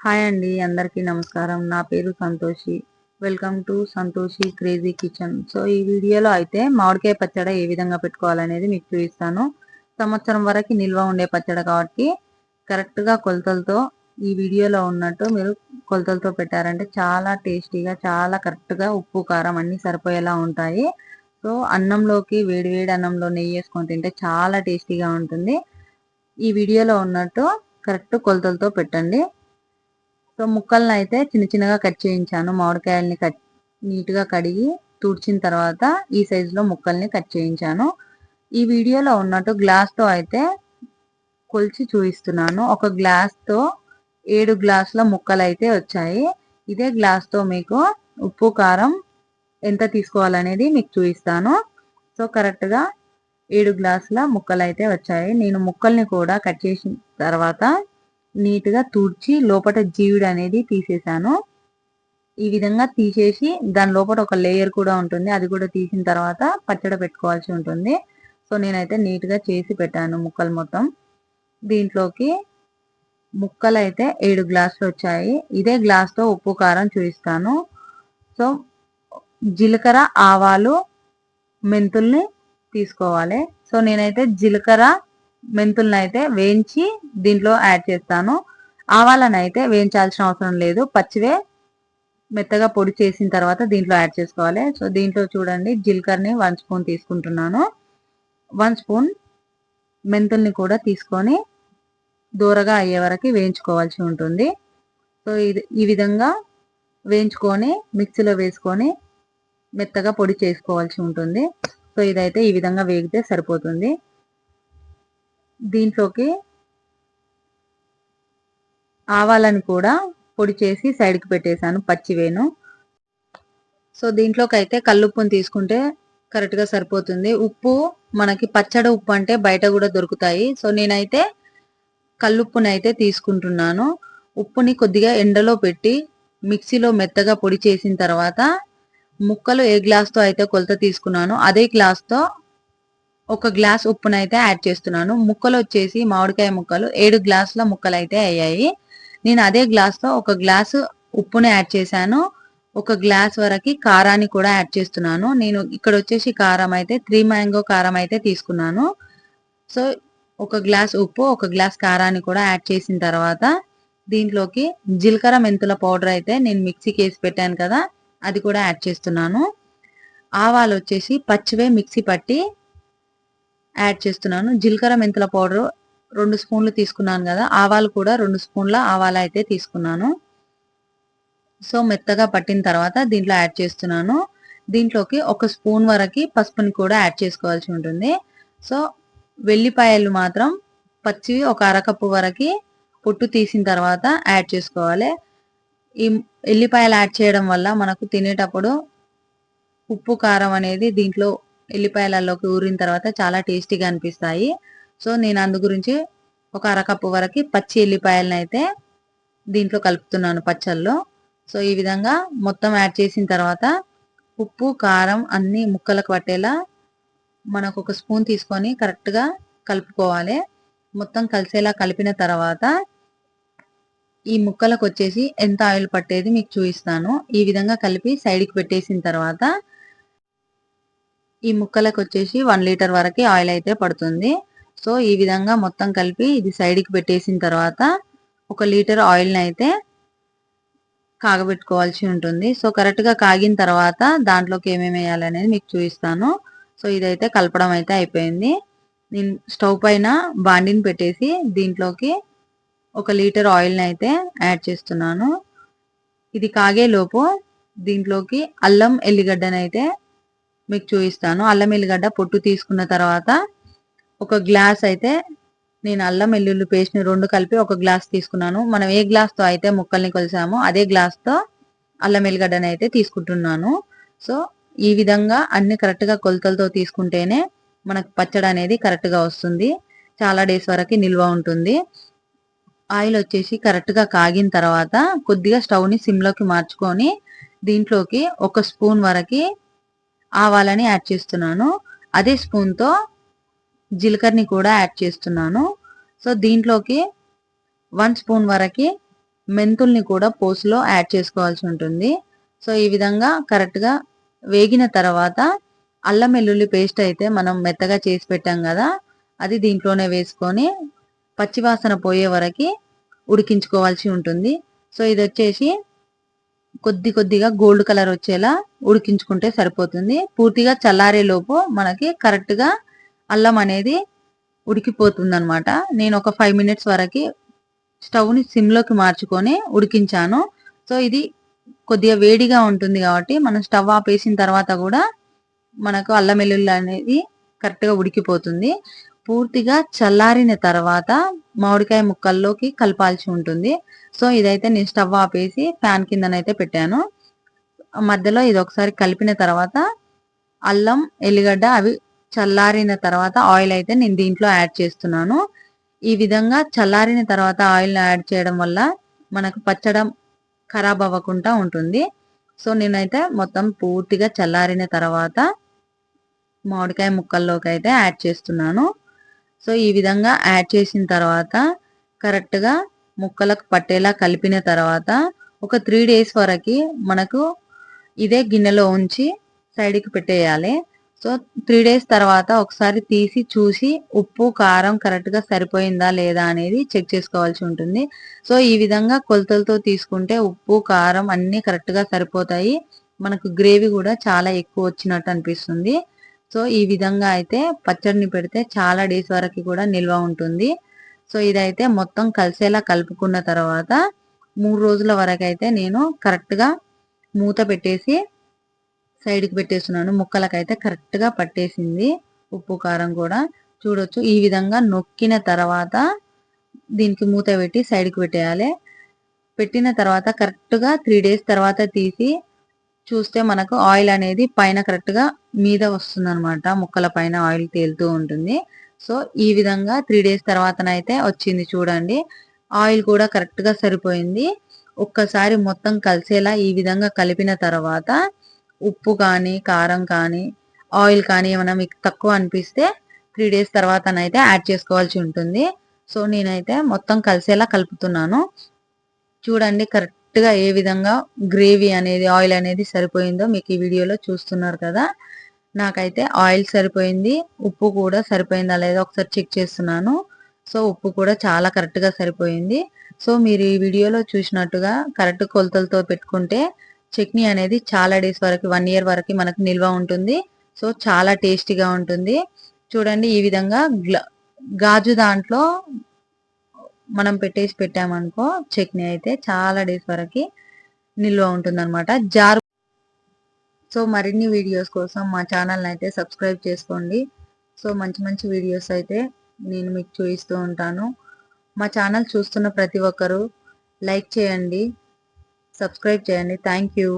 Hi అండి అందరికీ నమస్కారం. నా పేరు Santoshi. Welcome to Santoshi crazy kitchen so ఈ వీడియోలో అయితే మామిడికాయ పచ్చడి ఏ విధంగా పెట్టుకోవాలనేది మీకు చూపిస్తాను. సంవత్సరం వరకు నిల్వ ఉండే పచ్చడి కాబట్టి కరెక్ట్గా కొలతలతో ఈ వీడియోలో ఉన్నట్టు మీరు కొలతలతో పెట్టారంటే చాలా టేస్టీగా చాలా కరెక్ట్గా ఉప్పు కారం అన్నీ సరిపోయేలా ఉంటాయి. సో అన్నంలోకి వేడివేడి అన్నంలో నెయ్యి వేసుకొని తింటే చాలా టేస్టీగా ఉంటుంది. ఈ వీడియోలో ఉన్నట్టు కరెక్ట్ కొలతలతో పెట్టండి. సో ముక్కలను అయితే చిన్న చిన్నగా కట్ చేయించాను. మామిడికాయల్ని కట్ నీట్గా కడిగి తుడిచిన తర్వాత ఈ సైజులో ముక్కల్ని కట్ చేయించాను. ఈ వీడియోలో ఉన్నట్టు గ్లాస్తో అయితే కొలిచి చూపిస్తున్నాను. ఒక గ్లాస్తో ఏడు గ్లాసుల ముక్కలు అయితే వచ్చాయి. ఇదే గ్లాస్తో మీకు ఉప్పు కారం ఎంత తీసుకోవాలనేది మీకు చూపిస్తాను. సో కరెక్ట్గా ఏడు గ్లాసుల ముక్కలు అయితే వచ్చాయి. నేను ముక్కల్ని కూడా కట్ చేసిన తర్వాత నీట్గా తుడిచి లోపల జీవుడు అనేది తీసేసాను. ఈ విధంగా తీసేసి దాని లోపల ఒక లేయర్ కూడా ఉంటుంది. అది కూడా తీసిన తర్వాత పచ్చడి పెట్టుకోవాల్సి ఉంటుంది. సో నేనైతే నీట్గా చేసి పెట్టాను ముక్కలు మొత్తం. దీంట్లోకి ముక్కలు అయితే ఏడు గ్లాసులు వచ్చాయి. ఇదే గ్లాస్తో ఉప్పు కారం చూపిస్తాను. సో జీలకర్ర ఆవాలు మెంతుల్ని తీసుకోవాలి. సో నేనైతే జీలకర్ర మెంతులను అయితే వేయించి దీంట్లో యాడ్ చేస్తాను. ఆవాలను అయితే వేయించాల్సిన అవసరం లేదు. పచ్చివే మెత్తగా పొడి చేసిన తర్వాత దీంట్లో యాడ్ చేసుకోవాలి. సో దీంట్లో చూడండి జీలకర్రని వన్ స్పూన్ తీసుకుంటున్నాను. వన్ స్పూన్ మెంతుల్ని కూడా తీసుకొని దూరగా అయ్యే వరకు వేయించుకోవాల్సి ఉంటుంది. సో ఇది ఈ విధంగా వేయించుకొని మిక్సీలో వేసుకొని మెత్తగా పొడి చేసుకోవాల్సి ఉంటుంది. సో ఇదైతే ఈ విధంగా వేగితే సరిపోతుంది. దీంట్లోకి ఆవాలను కూడా పొడి చేసి సైడ్కి పెట్టేశాను పచ్చివేను సో దీంట్లోకి అయితే కల్లుప్పుని తీసుకుంటే కరెక్ట్గా సరిపోతుంది. ఉప్పు మనకి పచ్చడి ఉప్పు అంటే బయట కూడా దొరుకుతాయి. సో నేనైతే కల్లుప్పుని అయితే తీసుకుంటున్నాను. ఉప్పుని కొద్దిగా ఎండలో పెట్టి మిక్సీలో మెత్తగా పొడి చేసిన తర్వాత ముక్కలు ఏ గ్లాస్తో అయితే కొలత తీసుకున్నానో అదే గ్లాస్తో ఒక గ్లాస్ ఉప్పునైతే యాడ్ చేస్తున్నాను. ముక్కలు వచ్చేసి మామిడికాయ ముక్కలు ఏడు గ్లాసుల ముక్కలు అయితే అయ్యాయి. నేను అదే గ్లాస్తో ఒక గ్లాసు ఉప్పుని యాడ్ చేశాను. ఒక గ్లాస్ వరకు కారాన్ని కూడా యాడ్ చేస్తున్నాను. నేను ఇక్కడ వచ్చేసి కారం అయితే త్రీ మ్యాంగో కారం అయితే తీసుకున్నాను. సో ఒక గ్లాస్ ఉప్పు ఒక గ్లాస్ కారాన్ని కూడా యాడ్ చేసిన తర్వాత దీంట్లోకి జీలకర్ర మెంతుల పౌడర్ అయితే నేను మిక్సీకి వేసి పెట్టాను కదా అది కూడా యాడ్ చేస్తున్నాను. ఆవాలు వచ్చేసి పచ్చివే మిక్సీ పట్టి యాడ్ చేస్తున్నాను. జీలకర్ర మెంతుల పౌడర్ రెండు స్పూన్లు తీసుకున్నాను కదా. ఆవాలు కూడా రెండు స్పూన్ల ఆవాలు అయితే తీసుకున్నాను. సో మెత్తగా పట్టిన తర్వాత దీంట్లో యాడ్ చేస్తున్నాను. దీంట్లోకి ఒక స్పూన్ వరకు పసుపుని కూడా యాడ్ చేసుకోవాల్సి ఉంటుంది. సో వెల్లిపాయలు మాత్రం పచ్చివి ఒక అరకప్పు వరకు పొట్టు తీసిన తర్వాత యాడ్ చేసుకోవాలి. ఈ ఎల్లిపాయలు యాడ్ చేయడం వల్ల మనకు తినేటప్పుడు ఉప్పు కారం అనేది దీంట్లో ఎల్లిపాయలలోకి ఊరిన తర్వాత చాలా టేస్టీగా అనిపిస్తాయి. సో నేను అందు గురించి ఒక అరకప్పు వరకు పచ్చి ఎల్లిపాయలను అయితే దీంట్లో కలుపుతున్నాను పచ్చల్లో సో ఈ విధంగా మొత్తం యాడ్ చేసిన తర్వాత ఉప్పు కారం అన్ని ముక్కలకు పట్టేలా మనకు ఒక స్పూన్ తీసుకొని కరెక్ట్గా కలుపుకోవాలి. మొత్తం కలిసేలా కలిపిన తర్వాత ఈ ముక్కలకు వచ్చేసి ఎంత ఆయిల్ పట్టేది మీకు చూపిస్తాను. ఈ విధంగా కలిపి సైడ్కి పెట్టేసిన తర్వాత ఈ ముక్కలకు వచ్చేసి వన్ లీటర్ వరకు ఆయిల్ అయితే పడుతుంది. సో ఈ విధంగా మొత్తం కలిపి ఇది సైడ్కి పెట్టేసిన తర్వాత ఒక లీటర్ ఆయిల్ని అయితే కాగబెట్టుకోవాల్సి ఉంటుంది. సో కరెక్ట్గా కాగిన తర్వాత దాంట్లోకి ఏమేమి వేయాలనేది మీకు చూపిస్తాను. సో ఇదైతే కలపడం అయితే అయిపోయింది. నేను స్టవ్ పైన బాండిని పెట్టేసి దీంట్లోకి ఒక లీటర్ ఆయిల్ని అయితే యాడ్ చేస్తున్నాను. ఇది కాగే లోపు దీంట్లోకి అల్లం ఎల్లిగడ్డనైతే మీకు చూపిస్తాను. అల్లం ఎల్లిగడ్డ పొట్టు తీసుకున్న తర్వాత ఒక గ్లాస్ అయితే నేను అల్లం వెల్లుల్లి పేస్ట్ని రెండు కలిపి ఒక గ్లాస్ తీసుకున్నాను. మనం ఏ గ్లాస్తో అయితే ముక్కల్ని కొలిసామో అదే గ్లాస్తో అల్లం ఎల్లిగడ్డని అయితే తీసుకుంటున్నాను. సో ఈ విధంగా అన్ని కరెక్ట్గా కొలతలతో తీసుకుంటేనే మనకు పచ్చడి అనేది కరెక్ట్గా వస్తుంది. చాలా డేస్ వరకు నిల్వ ఉంటుంది. ఆయిల్ వచ్చేసి కరెక్ట్గా కాగిన తర్వాత కొద్దిగా స్టవ్ని సిమ్లోకి మార్చుకొని దీంట్లోకి ఒక స్పూన్ వరకు ఆవాలని యాడ్ చేస్తున్నాను. అదే స్పూన్తో జీలకర్రని కూడా యాడ్ చేస్తున్నాను. సో దీంట్లోకి వన్ స్పూన్ వరకు మెంతుల్ని కూడా పోసులో యాడ్ చేసుకోవాల్సి ఉంటుంది. సో ఈ విధంగా కరెక్ట్గా వేగిన తర్వాత అల్లం వెల్లుల్లి పేస్ట్ అయితే మనం మెత్తగా చేసి పెట్టాం కదా అది దీంట్లోనే వేసుకొని పచ్చివాసన పోయే వరకు ఉడికించుకోవాల్సి ఉంటుంది. సో ఇది వచ్చేసి కొద్ది కొద్దిగా గోల్డ్ కలర్ వచ్చేలా ఉడికించుకుంటే సరిపోతుంది. పూర్తిగా చల్లారే లోపు మనకి కరెక్ట్గా అల్లం అనేది ఉడికిపోతుంది అనమాట నేను ఒక ఫైవ్ మినిట్స్ వరకు స్టవ్ని సిమ్లోకి మార్చుకొని ఉడికించాను. సో ఇది కొద్దిగా వేడిగా ఉంటుంది కాబట్టి మనం స్టవ్ ఆపేసిన తర్వాత కూడా మనకు అల్లం వెల్లుల్లి అనేది కరెక్ట్గా ఉడికిపోతుంది. పూర్తిగా చల్లారిన తర్వాత మామిడికాయ ముక్కల్లోకి కలపాల్సి ఉంటుంది. సో ఇదైతే నేను స్టవ్ ఆపేసి ఫ్యాన్ కిందనైతే పెట్టాను. మధ్యలో ఇది ఒకసారి కలిపిన తర్వాత అల్లం ఎల్లిగడ్డ అవి చల్లారిన తర్వాత ఆయిల్ అయితే నేను దీంట్లో యాడ్ చేస్తున్నాను. ఈ విధంగా చల్లారిన తర్వాత ఆయిల్ యాడ్ చేయడం వల్ల మనకు పచ్చడం ఖరాబ్ అవ్వకుండా ఉంటుంది. సో నేనైతే మొత్తం పూర్తిగా చల్లారిన తర్వాత మామిడికాయ ముక్కల్లోకి అయితే యాడ్ చేస్తున్నాను. సో ఈ విధంగా యాడ్ చేసిన తర్వాత కరెక్ట్గా ముక్కలకు పట్టేలా కలిపిన తర్వాత ఒక త్రీ డేస్ వరకు మనకు ఇదే గిన్నెలో ఉంచి సైడ్కి పెట్టేయాలి. సో త్రీ డేస్ తర్వాత ఒకసారి తీసి చూసి ఉప్పు కారం కరెక్ట్గా సరిపోయిందా లేదా అనేది చెక్ చేసుకోవాల్సి ఉంటుంది. సో ఈ విధంగా కొలతలతో తీసుకుంటే ఉప్పు కారం అన్నీ కరెక్ట్గా సరిపోతాయి. మనకు గ్రేవీ కూడా చాలా ఎక్కువ వచ్చినట్టు అనిపిస్తుంది. సో ఈ విధంగా అయితే పచ్చడిని పెడితే చాలా డేస్ వరకు కూడా నిల్వ ఉంటుంది. సో ఇదైతే మొత్తం కలిసేలా కలుపుకున్న తర్వాత మూడు రోజుల వరకు అయితే నేను కరెక్ట్గా మూత పెట్టేసి సైడ్కి పెట్టేస్తున్నాను. ముక్కలకైతే కరెక్ట్గా పట్టేసింది ఉప్పు కారం కూడా. చూడొచ్చు ఈ విధంగా నొక్కిన తర్వాత దీనికి మూత పెట్టి సైడ్కి పెట్టేయాలి. పెట్టిన తర్వాత కరెక్ట్గా త్రీ డేస్ తర్వాత తీసి చూస్తే మనకు ఆయిల్ అనేది పైన కరెక్ట్గా మీద వస్తుంది అనమాట ముక్కల పైన ఆయిల్ తేలుతూ ఉంటుంది. సో ఈ విధంగా త్రీ డేస్ తర్వాతనైతే వచ్చింది చూడండి. ఆయిల్ కూడా కరెక్ట్గా సరిపోయింది. ఒక్కసారి మొత్తం కలిసేలా ఈ విధంగా కలిపిన తర్వాత ఉప్పు కానీ కారం కానీ ఆయిల్ కానీ ఏమైనా మీకు తక్కువ అనిపిస్తే త్రీ డేస్ తర్వాతనైతే యాడ్ చేసుకోవాల్సి ఉంటుంది. సో నేనైతే మొత్తం కలిసేలా కలుపుతున్నాను. చూడండి కరెక్ట్ కరెక్ట్గా ఏ విధంగా గ్రేవీ అనేది ఆయిల్ అనేది సరిపోయిందో మీకు ఈ వీడియోలో చూస్తున్నారు కదా. నాకైతే ఆయిల్ సరిపోయింది ఉప్పు కూడా సరిపోయిందా లేదా ఒకసారి చెక్ చేస్తున్నాను. సో ఉప్పు కూడా చాలా కరెక్ట్గా సరిపోయింది. సో మీరు ఈ వీడియోలో చూసినట్టుగా కరెక్ట్ కొలతలతో పెట్టుకుంటే చట్నీ అనేది చాలా డేస్ వరకు వన్ ఇయర్ వరకు మనకు నిల్వ ఉంటుంది. సో చాలా టేస్టీగా ఉంటుంది. చూడండి ఈ విధంగా గాజు దాంట్లో మనం పెట్టేసి పెట్టామనుకో చట్నీ అయితే చాలా డేస్ వరకు నిల్వ ఉంటుంది అనమాట జారు సో మరిన్ని వీడియోస్ కోసం మా ఛానల్ని అయితే సబ్స్క్రైబ్ చేసుకోండి. సో మంచి మంచి వీడియోస్ అయితే నేను మీకు చూపిస్తూ ఉంటాను. మా ఛానల్ చూస్తున్న ప్రతి ఒక్కరూ లైక్ చేయండి సబ్స్క్రైబ్ చేయండి. Thank you